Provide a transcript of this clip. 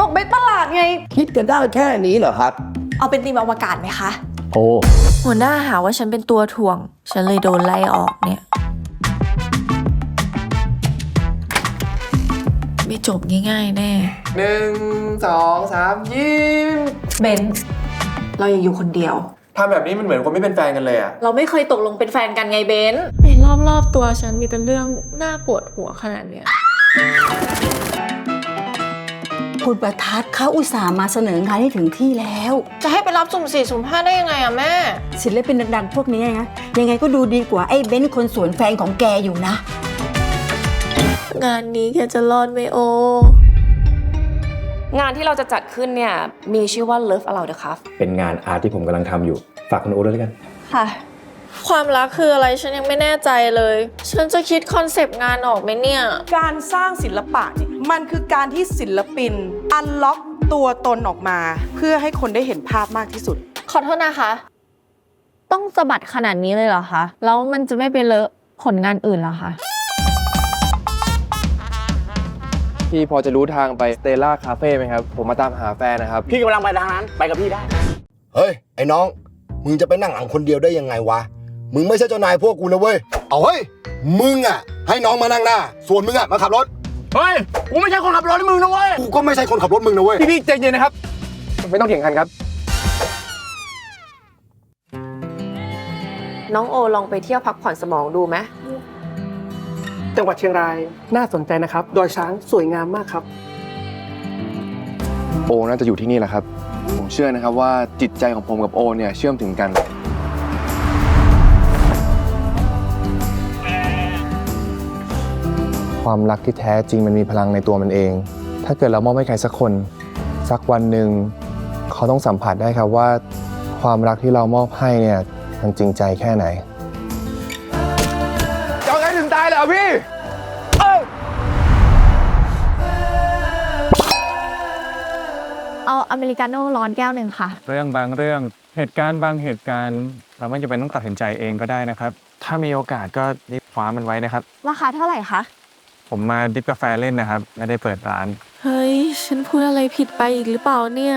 บอกเบนประหลาดไง คิดกันได้แค่นี้เหรอครับ เอาเป็นทีมอวกาศไหมคะ โอ้หัวหน้าหาว่าฉันเป็นตัวถ่วง ฉันเลยโดนไล่ออกเนี่ย ไม่จบง่ายๆ แน่ หนึ่งสองสามยิ้มเบนเรายังอยู่คนเดียว ทำแบบนี้มันเหมือนคนไม่เป็นแฟนกันเลยอะเราไม่เคยตกลงเป็นแฟนกันไงเบนในรอบๆตัวฉันมีแต่เรื่องน่าปวดหัวขนาดเนี้ย คุณประทัดเขาอุตส่าห์มาเสนองานให้ถึงที่แล้ว จะให้ไปรับสุ่มสี่สุ่มห้าได้ยังไงอะแม่ ศิลปินดังๆพวกนี้นะยังไงก็ดูดีกว่าไอ้เบ้นคนสวนแฟนของแกอยู่นะ งานนี้แกจะรอดไหมโองานที่เราจะจัดขึ้นเนี่ยมีชื่อว่า Love Allow the Cuff เป็นงานอาร์ตที่ผมกำลังทำอยู่ ฝากคุณโอ๊ตด้วยแล้วกัน ค่ะ ความรักคืออะไรฉันยังไม่แน่ใจเลย ฉันจะคิดคอนเซปต์งานออกไหมเนี่ย การสร้างศิลปะเนี่ย มันคือการที่ศิลปิน อันล็อกตัวตนออกมา เพื่อให้คนได้เห็นภาพมากที่สุด ขอโทษนะคะ ต้องสะบัดขนาดนี้เลยเหรอคะ แล้วมันจะไม่ไปเลอะผลงานอื่นเหรอคะ พี่พอจะรู้ทางไปสเตล่าคาเฟ่ไหมครับ ผมมาตามหาแฟนนะครับ พี่กำลังไปทางนั้น ไปกับพี่ได้ เฮ้ย ไอ้น้อง มึงจะไปนั่งหลังคนเดียวได้ยังไงวะ มึงไม่ใช่เจ้านายพวกกูนะเว้ย เอาเฮ้ย มึงอะ ให้น้องมานั่งหน้า ส่วนมึงอะมาขับรถ เฮ้ย กูไม่ใช่คนขับรถให้มึงนะเว้ย กูก็ไม่ใช่คนขับรถมึงนะเว้ย พี่พี่ใจเย็นนะครับ ไม่ต้องเถียงกันครับ น้องโอลองไปเที่ยวพักผ่อนสมองดูไหมจังหวัดเชียงรายน่าสนใจนะครับ ดอยช้างสวยงามมากครับ โอน่าจะอยู่ที่นี่แหละครับ ผมเชื่อนะครับว่าจิตใจของผมกับโอเนี่ยเชื่อมถึงกัน ความรักที่แท้จริงมันมีพลังในตัวมันเอง ถ้าเกิดเรามอบให้ใครสักคน สักวันหนึ่งเขาต้องสัมผัสได้ครับว่า ความรักที่เรามอบให้เนี่ยมันจริงใจแค่ไหนจะเอาไงถึงตายเลยเหรอพี่เอาอเมริกาโน่ร้อนแก้วหนึ่งค่ะ เรื่องบางเรื่องเหตุการณ์บางเหตุการณ์เราไม่จำเป็นต้องตัดสินใจเองก็ได้นะครับ ถ้ามีโอกาสก็รีบคว้ามันไว้นะครับ ราคาเท่าไหร่คะ ผมมาดิฟกาแฟเล่นนะครับ ไม่ได้เปิดร้าน เฮ้ย ฉันพูดอะไรผิดไปอีกหรือเปล่าเนี่ย